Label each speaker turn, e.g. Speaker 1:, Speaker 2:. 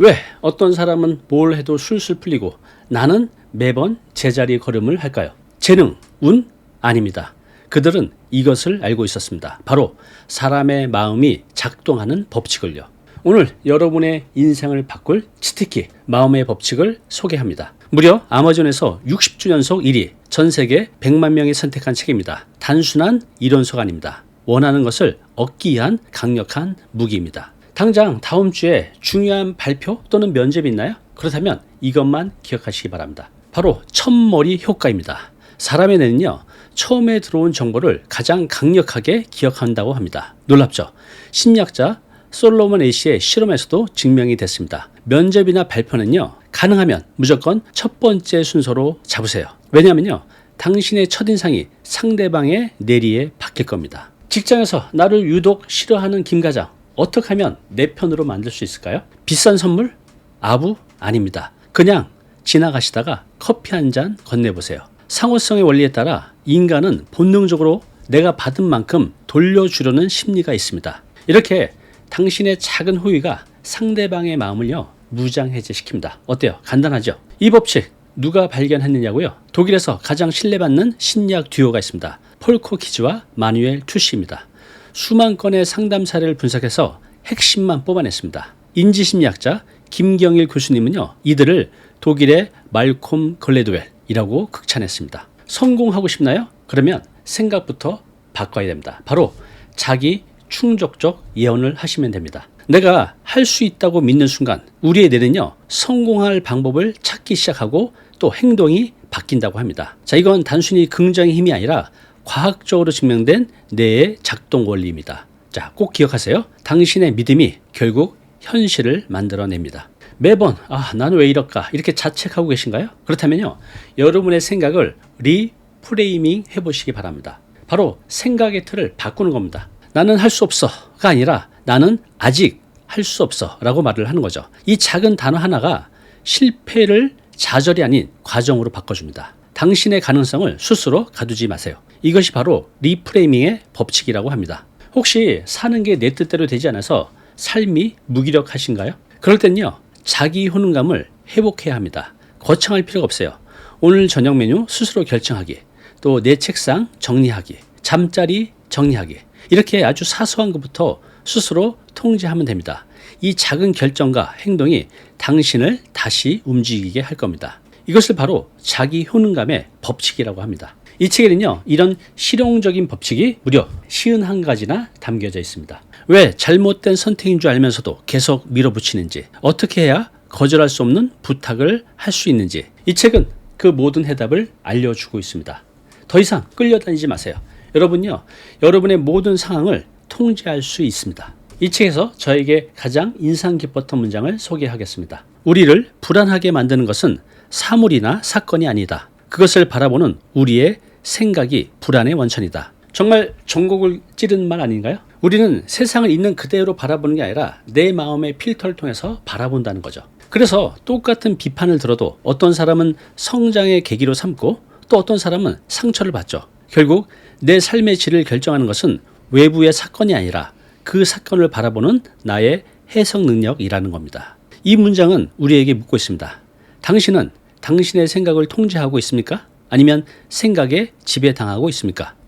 Speaker 1: 왜 어떤 사람은 뭘 해도 술술 풀리고 나는 매번 제자리 걸음을 할까요? 재능, 운? 아닙니다. 그들은 이것을 알고 있었습니다. 바로 사람의 마음이 작동하는 법칙을요. 오늘 여러분의 인생을 바꿀 치트키 마음의 법칙을 소개합니다. 무려 아마존에서 60주 연속 1위, 전 세계 100만 명이 선택한 책입니다. 단순한 이론서가 아닙니다. 원하는 것을 얻기 위한 강력한 무기입니다. 당장 다음 주에 중요한 발표 또는 면접이 있나요? 그렇다면 이것만 기억하시기 바랍니다. 바로 첫머리 효과입니다. 사람의 뇌는요, 처음에 들어온 정보를 가장 강력하게 기억한다고 합니다. 놀랍죠? 심리학자 솔로몬 A씨의 실험에서도 증명이 됐습니다. 면접이나 발표는요, 가능하면 무조건 첫 번째 순서로 잡으세요. 왜냐면요, 당신의 첫인상이 상대방의 뇌리에 박힐 겁니다. 직장에서 나를 유독 싫어하는 김 과장, 어떻게 하면 내 편으로 만들 수 있을까요? 비싼 선물? 아부? 아닙니다. 그냥 지나가시다가 커피 한 잔 건네보세요. 상호성의 원리에 따라 인간은 본능적으로 내가 받은 만큼 돌려주려는 심리가 있습니다. 이렇게 당신의 작은 호의가 상대방의 마음을요 무장해제시킵니다. 어때요? 간단하죠? 이 법칙 누가 발견했느냐고요? 독일에서 가장 신뢰받는 심리학 듀오가 있습니다. 폴코 키즈와 마누엘 투시입니다. 수만 건의 상담 사례를 분석해서 핵심만 뽑아냈습니다. 인지심리학자 김경일 교수님은요, 이들을 독일의 말콤 걸레드웰이라고 극찬했습니다. 성공하고 싶나요? 그러면 생각부터 바꿔야 됩니다. 바로 자기 충족적 예언을 하시면 됩니다. 내가 할 수 있다고 믿는 순간 우리의 뇌는요 성공할 방법을 찾기 시작하고 또 행동이 바뀐다고 합니다. 자 이건 단순히 긍정의 힘이 아니라 과학적으로 증명된 뇌의 작동 원리입니다. 자 꼭 기억하세요. 당신의 믿음이 결국 현실을 만들어냅니다. 매번 아 나는 왜 이럴까 이렇게 자책하고 계신가요? 그렇다면요 여러분의 생각을 리프레이밍 해 보시기 바랍니다. 바로 생각의 틀을 바꾸는 겁니다. 나는 할 수 없어가 아니라 나는 아직 할 수 없어 라고 말을 하는 거죠. 이 작은 단어 하나가 실패를 좌절이 아닌 과정으로 바꿔줍니다. 당신의 가능성을 스스로 가두지 마세요. 이것이 바로 리프레이밍의 법칙이라고 합니다. 혹시 사는 게 내 뜻대로 되지 않아서 삶이 무기력하신가요? 그럴 땐요, 자기 효능감을 회복해야 합니다. 거창할 필요가 없어요. 오늘 저녁 메뉴 스스로 결정하기, 또 내 책상 정리하기, 잠자리 정리하기. 이렇게 아주 사소한 것부터 스스로 통제하면 됩니다. 이 작은 결정과 행동이 당신을 다시 움직이게 할 겁니다. 이것을 바로 자기 효능감의 법칙이라고 합니다. 이 책에는요, 이런 실용적인 법칙이 무려 51가지나 담겨져 있습니다. 왜 잘못된 선택인 줄 알면서도 계속 밀어붙이는지, 어떻게 해야 거절할 수 없는 부탁을 할 수 있는지, 이 책은 그 모든 해답을 알려주고 있습니다. 더 이상 끌려다니지 마세요. 여러분요, 여러분의 모든 상황을 통제할 수 있습니다. 이 책에서 저에게 가장 인상 깊었던 문장을 소개하겠습니다. 우리를 불안하게 만드는 것은 사물이나 사건이 아니다. 그것을 바라보는 우리의 생각이 불안의 원천이다. 정말 전곡을 찌른 말 아닌가요? 우리는 세상을 있는 그대로 바라보는 게 아니라 내 마음의 필터를 통해서 바라본다는 거죠. 그래서 똑같은 비판을 들어도 어떤 사람은 성장의 계기로 삼고 또 어떤 사람은 상처를 받죠. 결국 내 삶의 질을 결정하는 것은 외부의 사건이 아니라 그 사건을 바라보는 나의 해석 능력이라는 겁니다. 이 문장은 우리에게 묻고 있습니다. 당신은 당신의 생각을 통제하고 있습니까? 아니면 생각에 지배당하고 있습니까?